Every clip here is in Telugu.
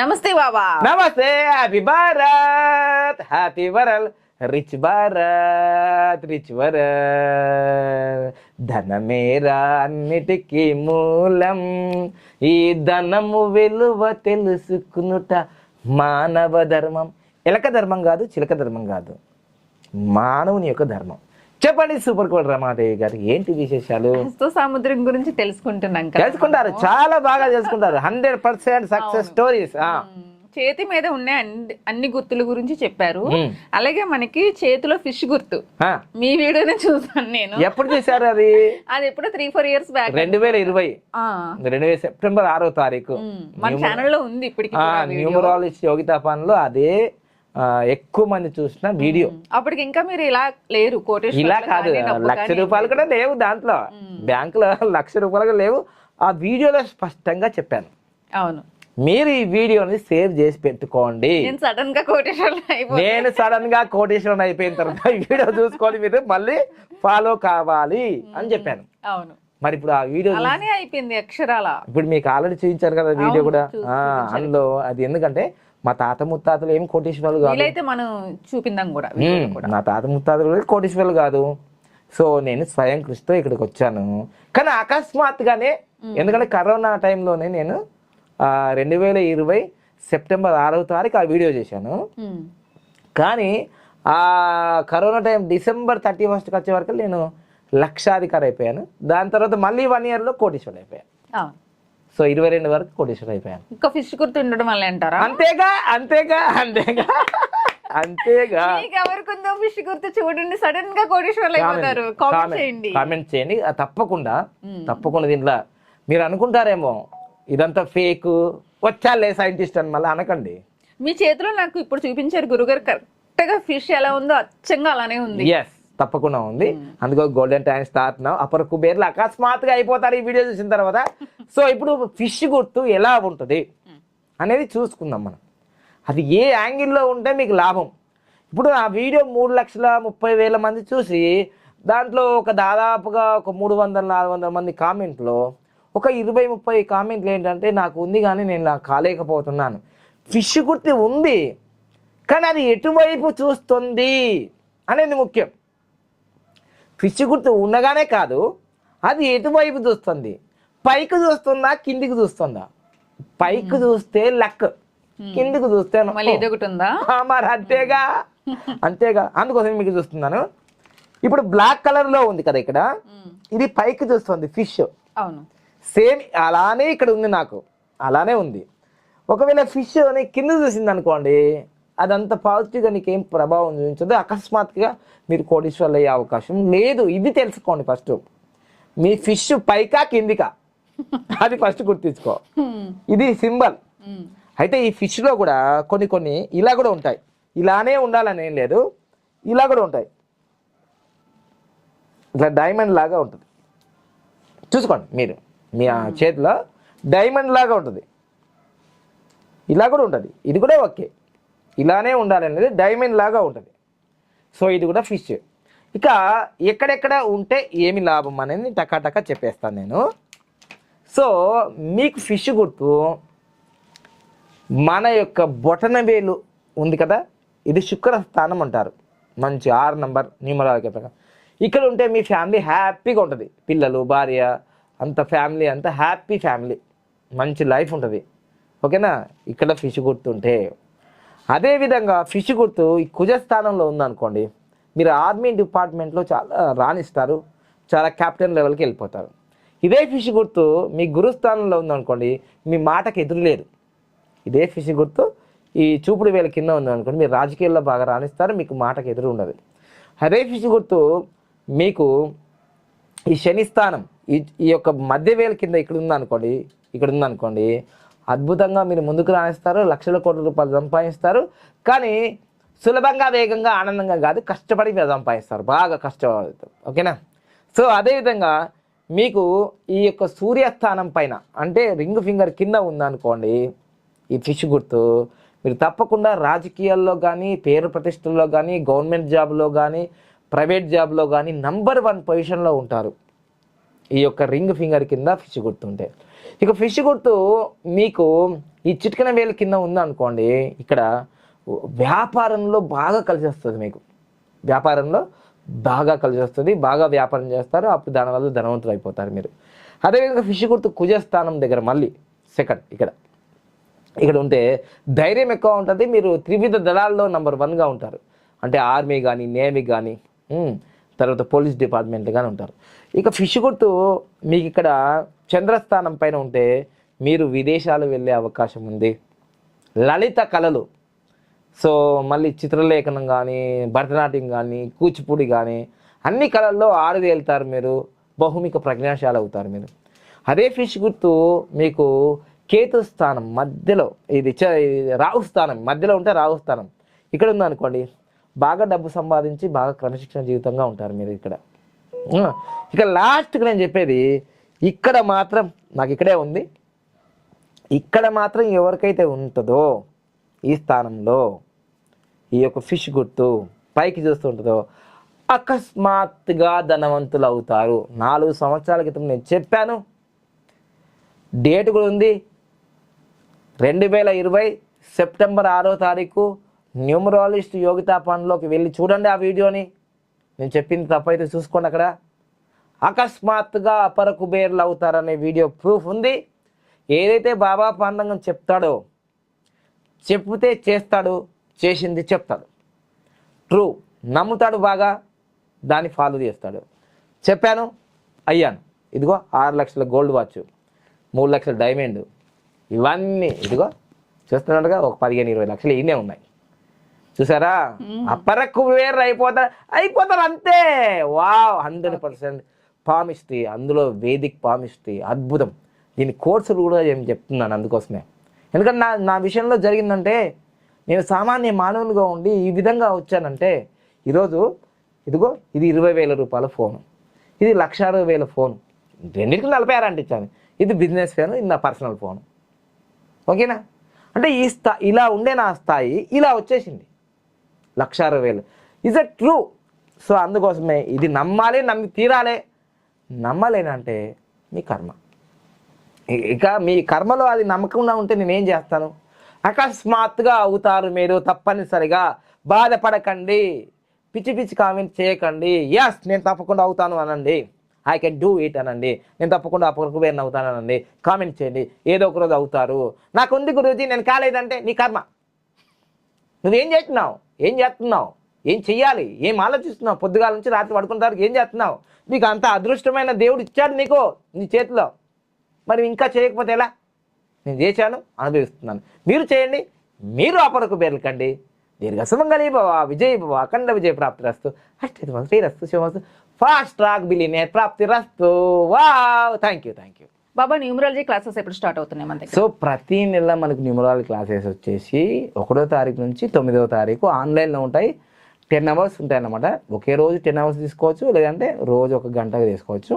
నమస్తే బాబా. నమస్తే happy Bharat happy world rich Bharat rich world ధనమేరా అన్నిటికీ మూలం. ఈ ధనము విలువ తెలుసుకునుట మానవ ధర్మం. ఎలక ధర్మం కాదు చిలక ధర్మం కాదు. మానవుని యొక్క ధర్మం. చెప్పండి సూపర్ కోడ్ రమాదేవి గారు ఏంటి విశేషాలు? సముద్రం గురించి తెలుసుకుంటున్నాం కదా తెలుసుకుంటారు చాలా బాగా తెలుసుకుంటారు. హండ్రెడ్ పర్సెంట్ సక్సెస్ స్టోరీస్ చేతి మీద ఉన్న అన్ని- గుర్తుల గురించి చెప్పారు. అలాగే మనకి చేతిలో ఫిష్ గుర్తు. మీ వీడియోనే చూసాను నేను. ఎప్పుడు చేశారు అది? అది ఎప్పుడు త్రీ ఫోర్ ఇయర్స్ బ్యాక్ రెండు వేల ఇరవై. రెండు వేల సెప్టెంబర్ ఆరో తారీఖు. మన ఛానల్లో ఉంది ఇప్పటికి. న్యూమరాలజిస్ట్ యోగితా పనిలో అదే ఎక్కువ మంది చూసిన వీడియో. అప్పటికి ఇంకా మీరు ఇలా లేరు కోటేశ్వర ఇలా కాదు. లక్ష రూపాయలు కూడా లేవు దాంట్లో. బ్యాంకులో లక్ష రూపాయలు కూడా లేవు. ఆ వీడియోలో స్పష్టంగా చెప్పాను. అవును. మీరు ఈ వీడియోని సేవ్ చేసి పెట్టుకోండి. నేను సడన్గా కోటేశ్వర నేను సడన్గా కోటేశ్వరం అయిపోయిన తర్వాత వీడియో చూసుకొని మీరు మళ్ళీ ఫాలో కావాలి అని చెప్పాను. అవును. మరి ఇప్పుడు ఆ వీడియో అలానే అయిపోయింది అక్షరాల. ఇప్పుడు మీకు ఆల్రెడీ చూపించారు కదా వీడియో కూడా. అందులో అది ఎందుకంటే మా తాత ముత్తాతలు ఏం కోటీశ్వరులు కాదు. మనం చూపిందాం కూడా నా తాత ముత్తాతలు కూడా కోటీశ్వరులు కాదు. సో నేను స్వయం కృషితో ఇక్కడికి వచ్చాను. కానీ అకస్మాత్తుగానే ఎందుకంటే కరోనా టైంలోనే నేను రెండు వేల ఇరవై సెప్టెంబర్ ఆరవ తారీఖు ఆ వీడియో చేశాను. కానీ ఆ కరోనా టైం డిసెంబర్ థర్టీ ఫస్ట్కి వచ్చే వరకు నేను లక్షాధికారి అయిపోయాను. దాని తర్వాత మళ్ళీ వన్ ఇయర్లో కోటీశ్వరుడు అయిపోయాను. సో ఇరవై రెండు వరకు కోటీశ్వరుడు అయిపోయాను. ఇంకా ఫిష్ గుర్తు ఉండడం వల్ల అంటారా? అంతేగా అంతేగా అంతేగా అంతేగా. మీకు ఎవరికి ఉందో ఫిష్ గుర్తు చూడండి సడన్గా కోటేశ్వర్లు అయిపోతారు. కామెంట్ చేయండి. కామెంట్ చేయండి. ఆ, తప్పకుండా తప్పకుండా దీంట్లో మీరు అనుకుంటారేమో ఇదంతా ఫేక్ వచ్చాలే సైంటిస్ట్ అని మళ్ళీ అనకండి. మీ చేతిలో నాకు ఇప్పుడు చూపించారు గురుగారు కరెక్ట్గా ఫిష్ ఎలా ఉందో అచ్చంగా అలానే ఉంది. ఎస్ తప్పకుండా ఉంది. అందుకో గోల్డెన్ టైం స్టార్ట్ నా అప్పర్ కుబేర్లు అకస్మాత్తుగా అయిపోతారు ఈ వీడియో చూసిన తర్వాత. సో ఇప్పుడు ఫిష్ గుర్తు ఎలా ఉంటుంది అనేది చూసుకుందాం మనం. అది ఏ యాంగిల్లో ఉంటే మీకు లాభం. ఇప్పుడు ఆ వీడియో మూడు లక్షల ముప్పై వేల మంది చూసి దాంట్లో ఒక దాదాపుగా ఒక మూడు వందల నాలుగు వందల మంది కామెంట్లో ఒక ఇరవై ముప్పై కామెంట్లు ఏంటంటే నాకు ఉంది కానీ నేను నాకు కాలేకపోతున్నాను. ఫిష్ గుర్తు ఉంది. కానీ అది ఎటువైపు చూస్తుంది అనేది ముఖ్యం. ఫిష్ గుర్తు ఉండగానే కాదు అది ఎటువైపు చూస్తుంది? పైకి చూస్తుందా కిందికి చూస్తుందా? పైకి చూస్తే లక్ కిందికి చూస్తే మరి అంతేగా? అంతేగా. అందుకోసం మీకు చూస్తున్నాను. ఇప్పుడు బ్లాక్ కలర్లో ఉంది కదా ఇక్కడ. ఇది పైకి చూస్తుంది ఫిష్. అవును. సేమ్ అలానే ఇక్కడ ఉంది నాకు. అలానే ఉంది. ఒకవేళ ఫిష్ అని కింద చూసింది అనుకోండి అదంత పాజిటివ్గా నీకేం ప్రభావం చూపించదు. అకస్మాత్తుగా మీరు కోటీశ్వర్లు అయ్యే అవకాశం లేదు. ఇది తెలుసుకోండి ఫస్ట్. మీ ఫిష్ పైకా కిందికా? అది ఫస్ట్ గుర్తించుకో. ఇది సింబల్. అయితే ఈ ఫిష్లో కూడా కొన్ని కొన్ని ఇలా కూడా ఉంటాయి. ఇలానే ఉండాలని ఏం లేదు. ఇలా కూడా ఉంటాయి. ఇట్లా డైమండ్ లాగా ఉంటుంది. చూసుకోండి మీరు. మీ చేతిలో డైమండ్ లాగా ఉంటుంది. ఇలా కూడా ఉంటుంది. ఇది కూడా ఓకే. ఇలానే ఉండాలి అనేది డైమండ్ లాగా ఉంటుంది. సో ఇది కూడా ఫిష్. ఇక ఎక్కడెక్కడ ఉంటే ఏమి లాభం అనేది టకాటకా చెప్పేస్తాను నేను. సో మీకు ఫిష్ గుర్తు మన యొక్క బొటన వేలు ఉంది కదా ఇది శుక్ర స్థానం అంటారు. మంచి ఆరు నంబర్ న్యూమరాలజీ ప్రకారం. ఇక్కడ ఉంటే మీ ఫ్యామిలీ హ్యాపీగా ఉంటుంది. పిల్లలు భార్య అంత ఫ్యామిలీ అంత హ్యాపీ ఫ్యామిలీ. మంచి లైఫ్ ఉంటుంది. ఓకేనా? ఇక్కడ ఫిష్ గుర్తుంటే. అదేవిధంగా ఫిష్ గుర్తు ఈ కుజ స్థానంలో ఉందనుకోండి మీరు ఆర్మీ డిపార్ట్మెంట్లో చాలా రాణిస్తారు చాలా క్యాప్టెన్ లెవెల్కి వెళ్ళిపోతారు. ఇదే ఫిష్ గుర్తు మీ గురుస్థానంలో ఉందనుకోండి మీ మాటకి ఎదురు లేదు. ఇదే ఫిష్ గుర్తు ఈ చూపుడు వేల కింద ఉంది అనుకోండి మీరు రాజకీయాల్లో బాగా రాణిస్తారు మీకు మాటకు ఎదురు ఉండదు. అదే ఫిష్ గుర్తు మీకు ఈ శని స్థానం ఈ ఈ యొక్క మధ్య వేల కింద ఇక్కడ ఉందనుకోండి ఇక్కడ ఉందనుకోండి అద్భుతంగా మీరు ముందుకు రాణిస్తారు లక్షల కోట్ల రూపాయలు సంపాదిస్తారు. కానీ సులభంగా వేగంగా ఆనందంగా కాదు కష్టపడి మీరు సంపాదిస్తారు. బాగా కష్టపడతారు. ఓకేనా? సో అదేవిధంగా మీకు ఈ యొక్క సూర్యస్థానం పైన అంటే రింగ్ ఫింగర్ కింద ఉందనుకోండి ఈ ఫిష్ గుర్తు మీరు తప్పకుండా రాజకీయాల్లో కానీ పేరు ప్రతిష్టల్లో కానీ గవర్నమెంట్ జాబ్లో కానీ ప్రైవేట్ జాబ్లో కానీ నంబర్ వన్ పొజిషన్లో ఉంటారు. ఈ యొక్క రింగ్ ఫింగర్ కింద ఫిష్ గుర్తుంటే. ఇక ఫిష్ గుర్తు మీకు ఈ చిటికన వేలు కింద ఉందనుకోండి ఇక్కడ వ్యాపారంలో బాగా కలిసి వస్తుంది మీకు. వ్యాపారంలో బాగా కలిసి వస్తుంది బాగా వ్యాపారం చేస్తారు అప్పుడు దానివల్ల ధనవంతులు అయిపోతారు మీరు. అదేవిధంగా ఫిష్ గుర్తు కుజస్థానం దగ్గర మళ్ళీ సెకండ్ ఇక్కడ. ఇక్కడ ఉంటే ధైర్యం ఎక్కువ ఉంటుంది మీరు త్రివిధ దళాల్లో నంబర్ వన్గా ఉంటారు. అంటే ఆర్మీ కానీ నేవీ కానీ తర్వాత పోలీస్ డిపార్ట్మెంట్ కానీ ఉంటారు. ఇక ఫిష్ గుర్తు మీకు ఇక్కడ చంద్రస్థానం పైన ఉంటే మీరు విదేశాలు వెళ్ళే అవకాశం ఉంది. లలిత కళలు. సో మళ్ళీ చిత్రలేఖనం కానీ భరతనాట్యం కానీ కూచిపూడి కానీ అన్ని కళల్లో ఆరు వెళ్తారు మీరు. బహుమిక ప్రజ్ఞాశాలు అవుతారు మీరు. అదే ఫిష్ గుర్తు మీకు కేతు స్థానం మధ్యలో ఇది చ- ఇది రాహు స్థానం మధ్యలో ఉంటే రాహు స్థానం. ఇక్కడ ఉందనుకోండి బాగా డబ్బు సంపాదించి బాగా క్రమశిక్షణ జీవితంగా ఉంటారు మీరు ఇక్కడ. ఇక లాస్ట్కి నేను చెప్పేది ఇక్కడ మాత్రం నాకు ఇక్కడే ఉంది. ఇక్కడ మాత్రం ఎవరికైతే ఉంటుందో ఈ స్థానంలో ఈ యొక్క ఫిష్ గుర్తు పైకి చూస్తుంటుందో అకస్మాత్తుగా ధనవంతులు అవుతారు. నాలుగు సంవత్సరాల క్రితం నేను చెప్పాను. డేట్ కూడా ఉంది. రెండు వేల ఇరవై సెప్టెంబర్ ఆరో తారీఖు న్యూమరాలజిస్ట్ యోగితా పనిలోకి వెళ్ళి చూడండి ఆ వీడియోని. నేను చెప్పింది తప్పైతే చూసుకోండి అక్కడ. అకస్మాత్తుగా అపర కుబేర్లు అవుతారనే వీడియో ప్రూఫ్ ఉంది. ఏదైతే బాబా పాండంగం చెప్తాడో చెప్తే చేస్తాడు చేసింది చెప్తాడు. ట్రూ నమ్ముతాడు బాగా దాన్ని ఫాలో చేస్తాడు. చెప్పాను అయ్యాను. ఇదిగో ఆరు లక్షల గోల్డ్ వాచ్ మూడు లక్షల డైమండ్ ఇవన్నీ ఇదిగో చూస్తున్నాడుగా ఒక పదిహేను ఇరవై లక్షలు ఇన్నే ఉన్నాయి. చూసారా? అప్పరకు వేరు అయిపోతారు అయిపోతారు అంతే. వా హండ్రెడ్ పర్సెంట్ పామిస్ట్రీ అందులో వేదిక్ పామిస్ట్రీ అద్భుతం. దీని కోర్సులు కూడా ఏం చెప్తున్నాను అందుకోసమే. ఎందుకంటే నా నా విషయంలో జరిగిందంటే నేను సామాన్య మానవునిగా ఉండి ఈ విధంగా వచ్చానంటే ఈరోజు ఇదిగో ఇది ఇరవై వేల రూపాయల ఫోను. ఇది లక్ష అరవై వేల ఫోన్. రెండింటికి నలభై ఆరు అంటే ఇచ్చాను ఇది బిజినెస్ ఫోన్ ఇది నా పర్సనల్ ఫోన్. ఓకేనా? అంటే ఈ స్థా ఇలా ఉండే నా స్థాయి ఇలా వచ్చేసింది. లక్ష అరవై వేలు ఇస్ అ ట్రూ సో అందుకోసమే ఇది నమ్మాలి నమ్మి తీరాలి. నమ్మలేనంటే మీ కర్మ. ఇక మీ కర్మలో అది నమ్మకంగా ఉంటే నేనేం చేస్తాను? అకస్మాత్తుగా అవుతారు మీరు తప్పనిసరిగా. బాధపడకండి. పిచ్చి పిచ్చి కామెంట్ చేయకండి. ఎస్ నేను తప్పకుండా అవుతాను అనండి. ఐ కెన్ డూ ఇట్ అనండి. నేను తప్పకుండా అప్పటికి వేరు అవుతాను అనండి. కామెంట్ చేయండి. ఏదో ఒక రోజు అవుతారు. నాకు ఉంది గురూజీ నేను కాలేదంటే నీ కర్మ. నువ్వేం చేస్తున్నావు? ఏం చేస్తున్నావు? ఏం చెయ్యాలి? ఏం ఆలోచిస్తున్నావు? పొద్దుగాల నుంచి రాత్రి పడుకున్న తర్వాత ఏం చేస్తున్నావు? నీకు అంత అదృష్టమైన దేవుడు ఇచ్చాడు నీకు నీ చేతిలో. మరి ఇంకా చేయకపోతే ఎలా? నేను చేశాను అనుభవిస్తున్నాను. మీరు చేయండి మీరు అపరకు పేర్లకండి దీర్ఘసుమంగళి భవ విజయ భవ అఖండ విజయ ప్రాప్తి రస్తు. అష్టమస్తు శ్రీరస్తు శివస్తు ఫాస్ట్ ట్రాక్ బిలీనే ప్రాప్తి రస్తు. Wow thank you thank you Baba numerology classes ఎప్పుడు స్టార్ట్ అవుతున్నాయి మన సో ప్రతి నెల మనకు న్యూమరాలజీ క్లాసెస్ వచ్చేసి ఒకటో తారీఖు నుంచి తొమ్మిదవ తారీఖు ఆన్లైన్లో ఉంటాయి. టెన్ అవర్స్ ఉంటాయి అన్నమాట ఒకే రోజు టెన్ అవర్స్ తీసుకోవచ్చు లేదంటే రోజు ఒక గంటగా తీసుకోవచ్చు.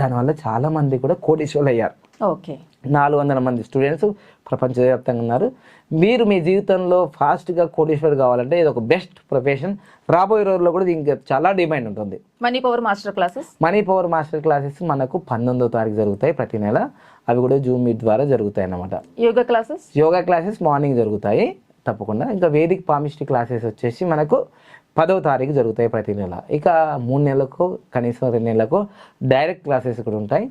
దానివల్ల చాలామంది కూడా కోటీశ్వరులు అయ్యారు ఓకే. నాలుగు వందల మంది స్టూడెంట్స్ ప్రపంచవ్యాప్తంగా ఉన్నారు. మీరు మీ జీవితంలో ఫాస్ట్గా కోటీశ్వర్ కావాలంటే ఇది ఒక బెస్ట్ ప్రొఫెషన్. రాబోయే రోజుల్లో కూడా దీనికి చాలా డిమాండ్ ఉంటుంది. Money power master classes? Money power master classes మనకు పంతొమ్మిదో తారీఖు జరుగుతాయి ప్రతి నెల. అవి కూడా జూమ్ మీట్ ద్వారా జరుగుతాయి అన్నమాట. Yoga classes? Yoga classes morning జరుగుతాయి. తప్పకుండా. ఇంకా వేదిక్ పామిస్ట్రీ క్లాసెస్ వచ్చేసి మనకు పదవ తారీఖు జరుగుతాయి ప్రతి నెల. ఇక మూడు నెలలకు కనీసం రెండు నెలలకు డైరెక్ట్ క్లాసెస్ కూడా ఉంటాయి.